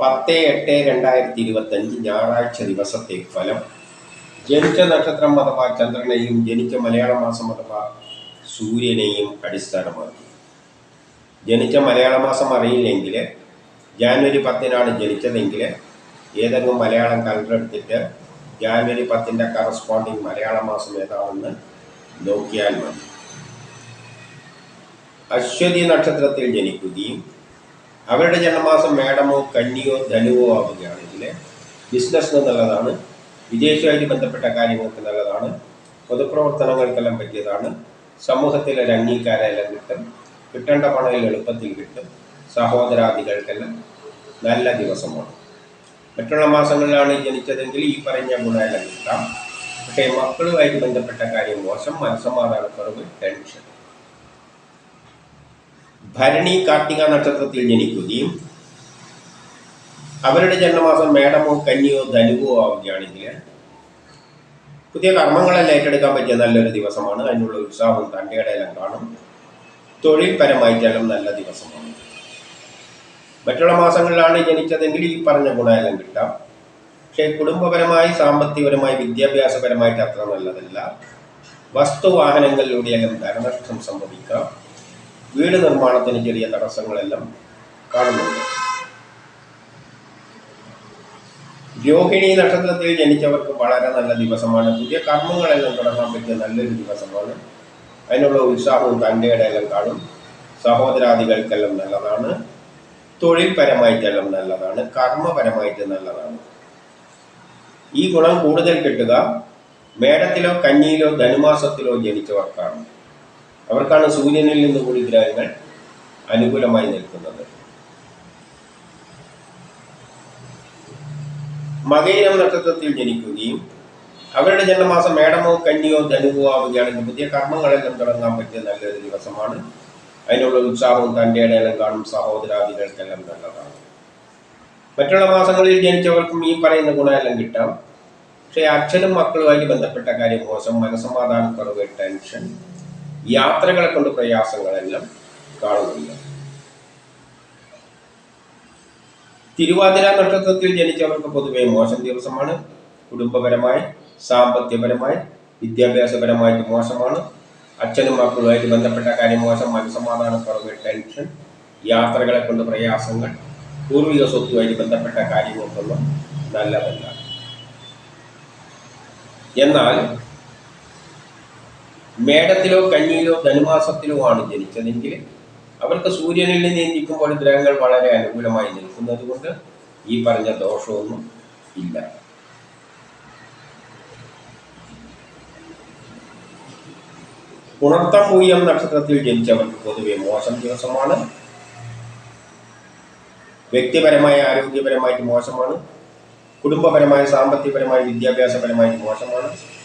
പത്ത് എട്ട് രണ്ടായിരത്തി ഇരുപത്തഞ്ച് ഞായറാഴ്ച ദിവസത്തെ ഫലം. ജനിച്ച നക്ഷത്രം അഥവാ ചന്ദ്രനെയും ജനിച്ച മലയാള മാസം അഥവാ സൂര്യനെയും അടിസ്ഥാനമാക്കി. ജനിച്ച മലയാള മാസം അറിയില്ലെങ്കിൽ ജാനുവരി പത്തിനാണ് ജനിച്ചതെങ്കിൽ ഏതെങ്കിലും മലയാളം കലണ്ടർ എടുത്തിട്ട് ജാനുവരി പത്തിന്റെ കറസ്പോണ്ടിങ് മലയാള മാസം ഏതാണെന്ന് നോക്കിയാൽ മതി. അശ്വതി നക്ഷത്രത്തിൽ ജനിക്കുകയും അവരുടെ ജന്മമാസം മേടമോ കന്നിയോ ധനുവോ ആവുകയാണെങ്കിൽ ബിസിനസ്സിന് നല്ലതാണ്. വിദേശവുമായിട്ട് ബന്ധപ്പെട്ട കാര്യങ്ങൾക്ക് നല്ലതാണ്. പൊതുപ്രവർത്തനങ്ങൾക്കെല്ലാം പറ്റിയതാണ്. സമൂഹത്തിൽ ഒരു അംഗീകാരമെല്ലാം കിട്ടും. കിട്ടേണ്ട പണം എളുപ്പത്തിൽ കിട്ടും. സഹോദരാദികൾക്കെല്ലാം നല്ല ദിവസമാണ്. മറ്റുള്ള മാസങ്ങളിലാണ് ജനിച്ചതെങ്കിൽ ഈ പറഞ്ഞ ഗുണമെല്ലാം കിട്ടാം. പക്ഷേ മക്കളുമായിട്ട് ബന്ധപ്പെട്ട കാര്യം മോശം. മനസ്സമാധാനക്കുറവ് ടെൻഷൻ ഭരണി കാർത്തിക നക്ഷത്രത്തിൽ ജനിക്കുകയും അവരുടെ ജന്മമാസം മേടമോ കന്നിയോ ധനുവോ ആവുകയാണെങ്കിൽ പുതിയ കർമ്മങ്ങളെല്ലാം ഏറ്റെടുക്കാൻ പറ്റിയ നല്ലൊരു ദിവസമാണ്. അതിനുള്ള ഉത്സാഹവും തന്റെ ഇടയിലും കാണും. തൊഴിൽപരമായിട്ടെല്ലാം നല്ല ദിവസമാണ്. മറ്റുള്ള മാസങ്ങളിലാണ് ജനിച്ചതെങ്കിൽ ഈ പറഞ്ഞ ഗുണമെല്ലാം കിട്ടാം. പക്ഷേ കുടുംബപരമായി സാമ്പത്തികപരമായി വിദ്യാഭ്യാസപരമായിട്ട് അത്ര നല്ലതല്ല. വസ്തുവാഹനങ്ങളിലൂടെയെല്ലാം ധനനഷ്ടം സംഭവിക്കാം. വീട് നിർമ്മാണത്തിന് ചെറിയ തടസ്സങ്ങളെല്ലാം കാണുന്നുണ്ട്. രോഹിണി നക്ഷത്രത്തിൽ ജനിച്ചവർക്ക് വളരെ നല്ല ദിവസമാണ്. പുതിയ കർമ്മങ്ങളെല്ലാം തുടങ്ങാൻ പറ്റിയ നല്ലൊരു ദിവസമാണ്. അതിനുള്ള ഉത്സാഹവും തന്റെ ഇടയെല്ലാം കാണും. സഹോദരാദികൾക്കെല്ലാം നല്ലതാണ്. തൊഴിൽപരമായിട്ടെല്ലാം നല്ലതാണ്. കർമ്മപരമായിട്ട് നല്ലതാണ്. ഈ ഗുണം കൂടുതൽ കിട്ടുക മേടത്തിലോ കന്നിയിലോ ധനുമാസത്തിലോ ജനിച്ചവർക്കാണ്. അവർക്കാണ് സൂര്യനിൽ നിന്ന് കൂടി ഗ്രഹങ്ങൾ അനുകൂലമായി നിൽക്കുന്നത്. മകയിരം നക്ഷത്രത്തിൽ ജനിക്കുകയും അവരുടെ ജന്മമാസം മേടമോ കന്നിയോ ധനുവോ ആവുകയാണെങ്കിൽ പുതിയ കർമ്മങ്ങളെല്ലാം തുടങ്ങാൻ പറ്റിയ നല്ലൊരു ദിവസമാണ്. അതിനുള്ള ഉത്സാഹവും തന്റെ ഇടയിലും കാണും സഹോദരാദികൾക്കെല്ലാം നല്ലതാണ്. മറ്റുള്ള മാസങ്ങളിൽ ജനിച്ചവർക്കും ഈ പറയുന്ന ഗുണമെല്ലാം കിട്ടാം. പക്ഷേ അച്ഛനും മക്കളുമായി ബന്ധപ്പെട്ട കാര്യം മോശം. മനസ്സമാധാനക്കുറവ് ടെൻഷൻ യാത്രകളെ കൊണ്ട് പ്രയാസങ്ങളെല്ലാം കാണുന്നില്ല തിരുവാതിര നക്ഷത്രത്തിൽ ജനിച്ചവർക്ക് പൊതുവെ മോശം ദിവസമാണ്. കുടുംബപരമായി സാമ്പത്തികപരമായി വിദ്യാഭ്യാസപരമായിട്ട് മോശമാണ്. അച്ഛനും മക്കളുമായിട്ട് ബന്ധപ്പെട്ട കാര്യം മോശം മനസ്സമാധാനക്കുറവ് ടെൻഷൻ യാത്രകളെ കൊണ്ട് പ്രയാസങ്ങൾ പൂർവിക സ്വത്തുമായിട്ട് ബന്ധപ്പെട്ട കാര്യങ്ങൾക്കൊന്നും നല്ലതല്ല. എന്നാൽ മേടത്തിലോ കഞ്ഞിയിലോ ധനുമാസത്തിലോ ആണ് ജനിച്ചതെങ്കിൽ അവർക്ക് സൂര്യനിൽ നിന്ന് നിൽക്കുമ്പോൾ ഗ്രഹങ്ങൾ വളരെ അനുകൂലമായി നിൽക്കുന്നത് കൊണ്ട് ഈ പറഞ്ഞ ദോഷമൊന്നും ഇല്ല. ഉണർത്തം പൂയം നക്ഷത്രത്തിൽ ജനിച്ചവർക്ക് പൊതുവെ മോശം ദിവസമാണ്. വ്യക്തിപരമായി ആരോഗ്യപരമായിട്ട് മോശമാണ്. കുടുംബപരമായി സാമ്പത്തികപരമായി വിദ്യാഭ്യാസപരമായിട്ട് മോശമാണ്.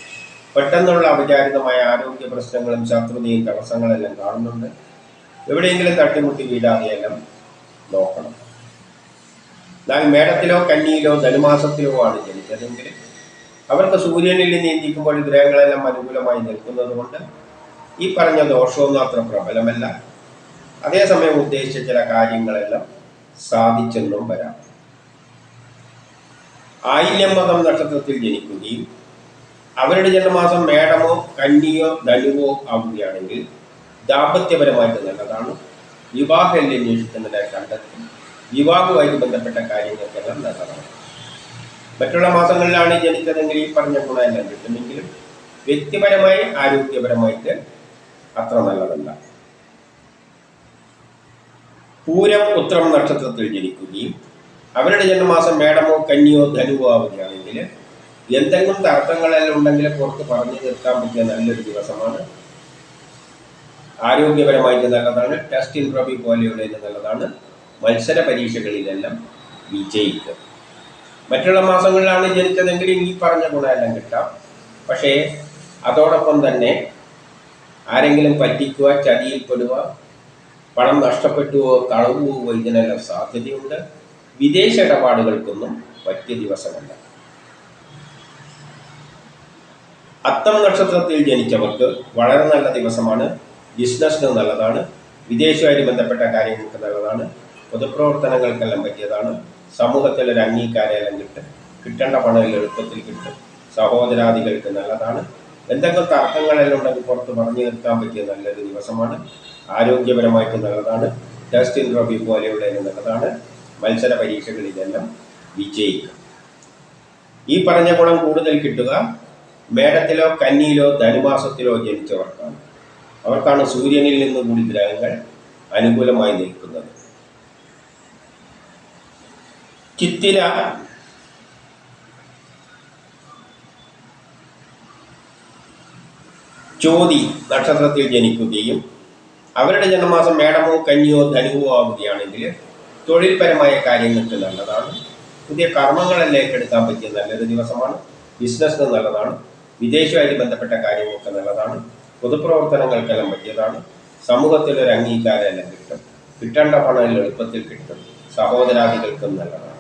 പെട്ടെന്നുള്ള അവിചാരിതമായ ആരോഗ്യ പ്രശ്നങ്ങളും ശത്രുതയും തടസ്സങ്ങളെല്ലാം കാണുന്നുണ്ട്. എവിടെയെങ്കിലും തട്ടിമുട്ടി വീഴാതെയെല്ലാം നോക്കണം. എന്നാൽ മേടത്തിലോ കന്നിയിലോ ധനുമാസത്തിലോ ആണ് ജനിച്ചതെങ്കിൽ അവർക്ക് സൂര്യനിൽ നീന്തിക്കുമ്പോൾ ഗ്രഹങ്ങളെല്ലാം അനുകൂലമായി നിൽക്കുന്നത് കൊണ്ട് ഈ പറഞ്ഞ ദോഷമൊന്നും അത്ര പ്രബലമല്ല. അതേസമയം ഉദ്ദേശിച്ച ചില കാര്യങ്ങളെല്ലാം സാധിച്ചെന്നും വരാം. ആയില്യം മതം നക്ഷത്രത്തിൽ ജനിക്കുകയും അവരുടെ ജന്മമാസം മേടമോ കന്നിയോ ധനുവോ ആവുകയാണെങ്കിൽ ദാമ്പത്യപരമായിട്ട് നല്ലതാണ്. വിവാഹം അന്വേഷിക്കുന്നതിനെ കണ്ടെത്തി. വിവാഹവുമായിട്ട് ബന്ധപ്പെട്ട കാര്യങ്ങൾക്കെല്ലാം നല്ലതാണ്. മറ്റുള്ള മാസങ്ങളിലാണ് ജനിച്ചതെങ്കിൽ ഈ പറഞ്ഞ ഗുണമെല്ലാം കിട്ടുമെങ്കിലും വ്യക്തിപരമായി ആരോഗ്യപരമായിട്ട് അത്ര നല്ലതല്ല. പൂരം ഉത്രം നക്ഷത്രത്തിൽ ജനിക്കുകയും അവരുടെ ജന്മമാസം മേടമോ കന്നിയോ ധനുവോ ആവുകയാണെങ്കിൽ എന്തെങ്കിലും തർക്കങ്ങളെല്ലാം ഉണ്ടെങ്കിൽ പുറത്ത് പറഞ്ഞു തീർക്കാൻ പറ്റിയ നല്ലൊരു ദിവസമാണ്. ആരോഗ്യപരമായിട്ട് നല്ലതാണ്. ടെസ്റ്റ് ഇൻട്രോബി പോലെയുള്ള നല്ലതാണ്. മത്സര പരീക്ഷകളിലെല്ലാം വിജയിക്കും. മറ്റുള്ള മാസങ്ങളിലാണ് ജനിച്ചതെങ്കിൽ ഈ പറഞ്ഞ ഗുണമെല്ലാം കിട്ടാം. പക്ഷേ അതോടൊപ്പം തന്നെ ആരെങ്കിലും പറ്റിക്കുക ചതിയിൽപ്പെടുക പണം നഷ്ടപ്പെട്ടുവോ കളവ് പോവുകയോ ഇതിനെല്ലാം സാധ്യതയുണ്ട്. വിദേശ ഇടപാടുകൾക്കൊന്നും പറ്റിയ ദിവസമല്ല. അത്തം നക്ഷത്രത്തിൽ ജനിച്ചവർക്ക് വളരെ നല്ല ദിവസമാണ്. ബിസിനസ്സിന് നല്ലതാണ്. വിദേശമായി ബന്ധപ്പെട്ട കാര്യങ്ങൾക്ക് നല്ലതാണ്. പൊതുപ്രവർത്തനങ്ങൾക്കെല്ലാം പറ്റിയതാണ്. സമൂഹത്തിൽ ഒരു അംഗീകാരമെല്ലാം കിട്ടും. കിട്ടേണ്ട പണം എളുപ്പത്തിൽ കിട്ടും. സഹോദരാദികൾക്ക് നല്ലതാണ്. എന്തെങ്കിലും തർക്കങ്ങളെല്ലാം ഉണ്ടെങ്കിൽ പുറത്ത് പറഞ്ഞു നിർത്താൻ പറ്റിയ നല്ലൊരു ദിവസമാണ്. ആരോഗ്യപരമായിട്ട് നല്ലതാണ്. ടെസ്റ്റ് ഇൻട്രോബി പോലെയുള്ളതിന് നല്ലതാണ്. മത്സര പരീക്ഷകളിലെല്ലാം വിജയിക്കും. ഈ പറഞ്ഞ ഗുണം കൂടുതൽ കിട്ടുക. മേടത്തിലോ കന്നിയിലോ ധനുമാസത്തിലോ ജനിച്ചവർക്കാണ്. അവർക്കാണ് സൂര്യനിൽ നിന്ന് കൂടി ഗ്രഹങ്ങൾ അനുകൂലമായി നിൽക്കുന്നത്. ചിത്തിര ചോതി നക്ഷത്രത്തിൽ ജനിക്കുകയും അവരുടെ ജന്മമാസം മേടമോ കന്നിയോ ധനുവോ ആവുകയാണെങ്കിൽ തൊഴിൽപരമായ കാര്യങ്ങൾക്ക് നല്ലതാണ്. പുതിയ കർമ്മങ്ങളെല്ലാം ഏറ്റെടുക്കാൻ പറ്റിയ നല്ലൊരു ദിവസമാണ്. ബിസിനസ്സിന് നല്ലതാണ്. വിദേശവുമായിട്ട് ബന്ധപ്പെട്ട കാര്യങ്ങളൊക്കെ നല്ലതാണ്. പൊതുപ്രവർത്തനങ്ങൾക്കെല്ലാം പറ്റിയതാണ്. സമൂഹത്തിൽ ഒരു അംഗീകാരം എല്ലാം കിട്ടും. കിട്ടേണ്ട പണം എളുപ്പത്തിൽ കിട്ടും. സഹോദരാദികൾക്കും നല്ലതാണ്.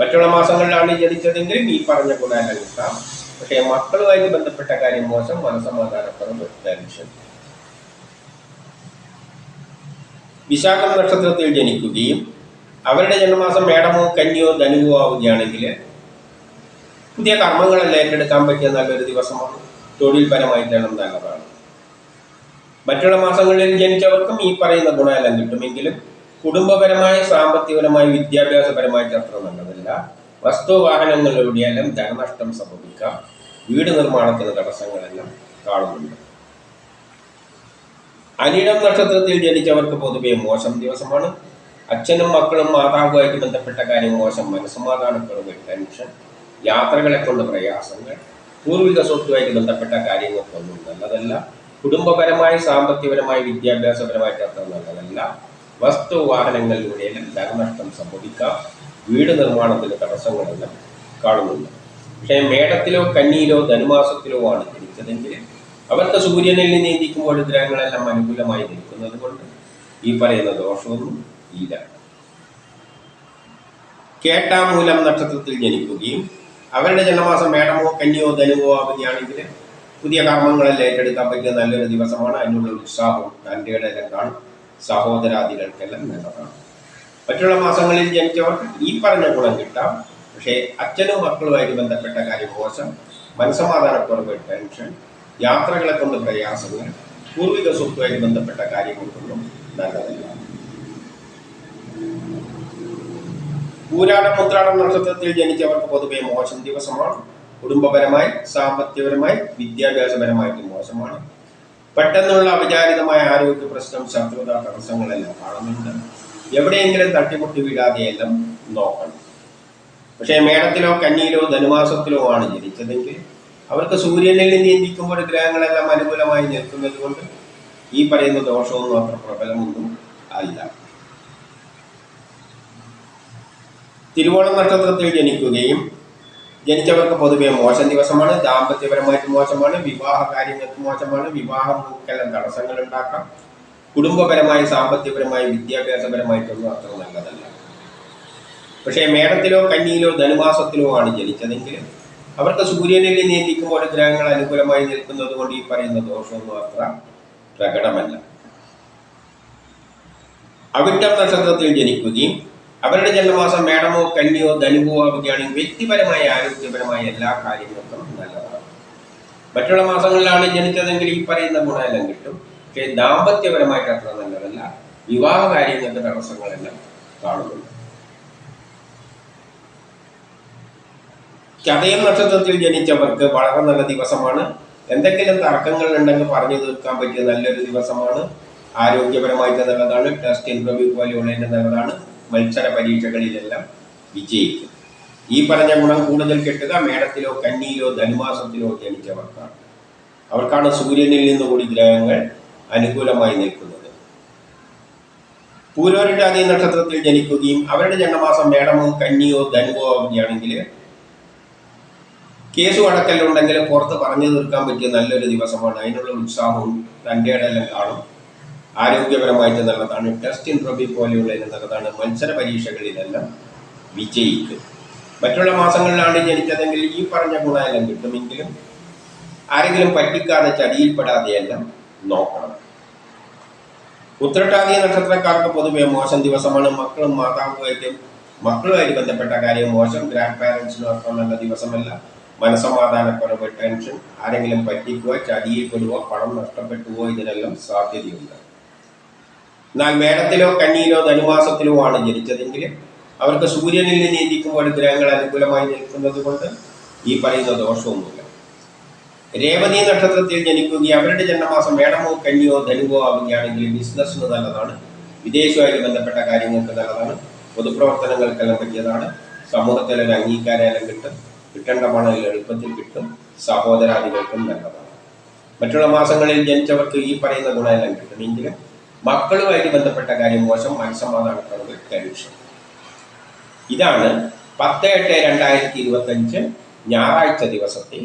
മറ്റുള്ള മാസങ്ങളിലാണ് ജനിച്ചതെങ്കിലും ഈ പറഞ്ഞ ഗുണമെല്ലാം കിട്ടാം. പക്ഷേ മക്കളുമായിട്ട് ബന്ധപ്പെട്ട കാര്യം മോശം മനസമാധാനപ്പെടും ടെൻഷൻ വിശാഖം നക്ഷത്രത്തിൽ ജനിക്കുകയും അവരുടെ ജന്മമാസം മേടമോ കന്നിയോ ധനുവോ ആവുകയാണെങ്കിൽ പുതിയ കർമ്മങ്ങളെല്ലാം ഏറ്റെടുക്കാൻ പറ്റിയ നല്ലൊരു ദിവസമാണ് തൊഴിൽപരമായിട്ടാണ് നല്ലതാണ് മറ്റുള്ള മാസങ്ങളിൽ ജനിച്ചവർക്കും ഈ പറയുന്ന ഗുണമെല്ലാം കിട്ടുമെങ്കിലും കുടുംബപരമായ സാമ്പത്തികപരമായ വിദ്യാഭ്യാസപരമായിട്ട് അത്ര നല്ലതല്ല. വസ്തുവാഹനങ്ങളിലൂടെയെല്ലാം ധനനഷ്ടം സംഭവിക്കാം. വീട് നിർമ്മാണത്തിന് തടസ്സങ്ങളെല്ലാം കാണുന്നുണ്ട്. അനിടം നക്ഷത്രത്തിൽ ജനിച്ചവർക്ക് പൊതുവെ മോശം ദിവസമാണ്. അച്ഛനും മക്കളും മാതാവുമായിട്ട് ബന്ധപ്പെട്ട കാര്യം മോശം. മനസ്സമാധാനക്കുറവ് ടെൻഷൻ. യാത്രകളെ കൊണ്ട് പ്രയാസങ്ങൾ പൂർവിക സ്വത്തുമായിട്ട് ബന്ധപ്പെട്ട കാര്യങ്ങൾക്കൊന്നും നല്ലതല്ല. കുടുംബപരമായി സാമ്പത്തികപരമായി വിദ്യാഭ്യാസപരമായിട്ട് അത്ര നല്ലതല്ല. വസ്തു വാഹനങ്ങളിലൂടെയെല്ലാം ധനനഷ്ടം സംഭവിക്കാം. വീട് നിർമ്മാണത്തിന് തടസ്സങ്ങളെല്ലാം കാണുന്നുണ്ട്. പക്ഷേ മേടത്തിലോ കന്നിയിലോ ധനുമാസത്തിലോ ആണ് ജനിച്ചതെങ്കിൽ അവർക്ക് സൂര്യനിൽ നിന്ന് ഗ്രഹങ്ങളെല്ലാം അനുകൂലമായി നിൽക്കുന്നത് കൊണ്ട് ഈ പറയുന്ന ദോഷമൊന്നും ഇല്ല. കേട്ടാമൂലം നക്ഷത്രത്തിൽ ജനിക്കുകയും അവരുടെ ജന്മമാസം മേടമോ കന്നിയോ ധനുവോ ആവുകയാണെങ്കിൽ പുതിയ കർമ്മങ്ങളെല്ലാം ഏറ്റെടുക്കാൻ പറ്റിയ നല്ലൊരു ദിവസമാണ്. അതിനുള്ള ഉത്സാഹവും തന്റെയുടെ എല്ലാം സഹോദരാദികൾക്കെല്ലാം നല്ലതാണ്. മറ്റുള്ള മാസങ്ങളിൽ ജനിച്ചവർക്ക് ഈ പറഞ്ഞ ഗുണം കിട്ടാം. പക്ഷേ അച്ഛനും മക്കളുമായിട്ട് ബന്ധപ്പെട്ട കാര്യം മോശം. മനസമാധാനക്കുറവ് ടെൻഷൻ യാത്രകളെ കൊണ്ട് പ്രയാസങ്ങൾ പൂർവിക സ്വത്തുമായിട്ട് ബന്ധപ്പെട്ട കാര്യങ്ങൾക്കൊന്നും നല്ലതല്ല. പൂരാടം മുദ്രാടം നക്ഷത്രത്തിൽ ജനിച്ചവർക്ക് പൊതുവെ മോശം ദിവസമാണ്. കുടുംബപരമായി സാമ്പത്തികപരമായി വിദ്യാഭ്യാസപരമായിട്ട് മോശമാണ്. പെട്ടെന്നുള്ള അവിചാരിതമായ ആരോഗ്യ പ്രശ്നം ശത്രുത തടസ്സങ്ങളെല്ലാം കാണുന്നുണ്ട്. എവിടെയെങ്കിലും തട്ടിമുട്ടി വീഴാതെയെല്ലാം നോക്കണം. പക്ഷേ മേടത്തിലോ കന്നിയിലോ ധനുമാസത്തിലോ ആണ് ജനിച്ചതെങ്കിൽ അവർക്ക് സൂര്യനിൽ നിന്ന് ചിന്തിക്കുമ്പോൾ ഗ്രഹങ്ങളെല്ലാം അനുകൂലമായി നിൽക്കുന്നത് കൊണ്ട് ഈ പറയുന്ന ദോഷമൊന്നും അത്ര പ്രബലമൊന്നും അല്ല. തിരുവോണം നക്ഷത്രത്തിൽ ജനിക്കുകയും ജനിച്ചവർക്ക് പൊതുവെ മോശം ദിവസമാണ് ദാമ്പത്യപരമായിട്ട് മോശമാണ് വിവാഹ കാര്യങ്ങൾക്ക് മോശമാണ് വിവാഹം വിവാഹങ്ങൾക്കെല്ലാം തടസ്സങ്ങൾ ഉണ്ടാക്കാം. കുടുംബപരമായി സാമ്പത്തികപരമായി വിദ്യാഭ്യാസപരമായിട്ടൊന്നും അത്ര നല്ലതല്ല. പക്ഷേ മേടത്തിലോ കന്നിയിലോ ധനുമാസത്തിലോ ആണ് ജനിച്ചതെങ്കിൽ അവർക്ക് സൂര്യനിൽ നിയന്ത്രിക്കുമ്പോൾ ഗ്രഹങ്ങൾ അനുകൂലമായി നിൽക്കുന്നത് കൊണ്ട് ഈ പറയുന്ന ദോഷമൊന്നും അത്ര പ്രകടമല്ല. അവിട്ടം നക്ഷത്രത്തിൽ ജനിക്കുകയും അവരുടെ ജന്മമാസം മേടമോ കന്നിയോ ധനുവോ ആവുകയാണെങ്കിൽ വ്യക്തിപരമായ ആരോഗ്യപരമായ എല്ലാ കാര്യങ്ങൾക്കും നല്ലതാണ്. മറ്റുള്ള മാസങ്ങളിലാണ് ജനിച്ചതെങ്കിൽ ഈ പറയുന്ന ഗുണമെല്ലാം കിട്ടും. പക്ഷേ ദാമ്പത്യപരമായിട്ട് അത്ര നല്ലതല്ല. വിവാഹ കാര്യങ്ങൾക്ക് തടസ്സങ്ങളെല്ലാം കാണുന്നുണ്ട്. ചതയം നക്ഷത്രത്തിൽ ജനിച്ചവർക്ക് വളരെ നല്ല ദിവസമാണ്. എന്തെങ്കിലും തർക്കങ്ങൾ ഉണ്ടെങ്കിൽ പറഞ്ഞു തീർക്കാൻ പറ്റിയ നല്ലൊരു ദിവസമാണ്. ആരോഗ്യപരമായിട്ട് നല്ലതാണ്. ടെസ്റ്റ് ഇന്റർവ്യൂ പോലെയുള്ളതിന്റെ നല്ലതാണ്. മത്സര പരീക്ഷകളിലെല്ലാം വിജയിക്കും. ഈ പറഞ്ഞ ഗുണം കൂടുതൽ കിട്ടുക മേടത്തിലോ കന്നിയിലോ ധനുമാസത്തിലോ ജനിച്ചവർക്കാണ്. അവർക്കാണ് സൂര്യനിൽ നിന്ന് കൂടി ഗ്രഹങ്ങൾ അനുകൂലമായി നിൽക്കുന്നത്. പൂരോരുടാതി നക്ഷത്രത്തിൽ ജനിക്കുകയും അവരുടെ ജന്മമാസം മേടമോ കന്നിയോ ധനുവോ ആവുകയാണെങ്കിൽ കേസ് വഴക്കല്ലുണ്ടെങ്കിൽ പുറത്ത് പറഞ്ഞു തീർക്കാൻ പറ്റിയ നല്ലൊരു ദിവസമാണ്. അതിനുള്ള ഉത്സാഹവും തന്റെ കാണും. ആരോഗ്യപരമായിട്ട് നല്ലതാണ് ടെസ്റ്റ് ഇൻട്രോബി പോലെയുള്ളതിന് നല്ലതാണ് മത്സര പരീക്ഷകളിലെല്ലാം വിജയിക്കും. മറ്റുള്ള മാസങ്ങളിലാണ് ജനിച്ചതെങ്കിൽ ഈ പറഞ്ഞ ഗുണമെല്ലാം കിട്ടുമെങ്കിലും ആരെങ്കിലും പറ്റിക്കാതെ ചടിയിൽപ്പെടാതെയെല്ലാം നോക്കണം. ഉത്രട്ടാതി നക്ഷത്രക്കാർക്ക് പൊതുവെ മോശം ദിവസമാണ്. മക്കളും മാതാവുമായിട്ടും മക്കളുമായിട്ട് ബന്ധപ്പെട്ട കാര്യം മോശം ഗ്രാൻഡ് പാരൻസിനും നല്ല ദിവസമല്ല. മനസമാധാനക്കുറവ് ടെൻഷൻ ആരെങ്കിലും പറ്റിക്കുക ചതിയപ്പെടുവോ പണം നഷ്ടപ്പെട്ടുവോ ഇതിനെല്ലാം സാധ്യതയുണ്ട്. എന്നാൽ മേടത്തിലോ കന്നിയിലോ ധനുമാസത്തിലോ ആണ് ജനിച്ചതെങ്കിൽ അവർക്ക് സൂര്യനിൽ നിന്ന് ഇരിക്കുമ്പോൾ ഗ്രഹങ്ങൾ അനുകൂലമായി നിൽക്കുന്നത് കൊണ്ട് ഈ പറയുന്ന ദോഷമൊന്നുമില്ല. രേവതി നക്ഷത്രത്തിൽ ജനിക്കുകയും അവരുടെ ജന്മമാസം മേടമോ കന്നിയോ ധനുവോ ആവുകയാണെങ്കിൽ ബിസിനസ്സിന് നല്ലതാണ്. വിദേശവുമായി ബന്ധപ്പെട്ട കാര്യങ്ങൾക്ക് നല്ലതാണ്. പൊതുപ്രവർത്തനങ്ങൾക്കെല്ലാം പറ്റിയതാണ്. സമൂഹത്തിൽ ഒരു അംഗീകാരം കിട്ടും. കിട്ടേണ്ട പണം എളുപ്പത്തിൽ കിട്ടും. സഹോദരാദികൾക്കും നല്ലതാണ്. മറ്റുള്ള മാസങ്ങളിൽ ജനിച്ചവർക്ക് ഈ പറയുന്ന ഗുണമെല്ലാം കിട്ടുമെങ്കിലും മക്കളുമായിട്ട് ബന്ധപ്പെട്ട കാര്യം മോശം മനസ്സമാധാനത്തോടെ ടെൻഷൻ ഇതാണ് പത്ത് എട്ട് രണ്ടായിരത്തി ഇരുപത്തഞ്ച് ഞായറാഴ്ച ദിവസത്തെ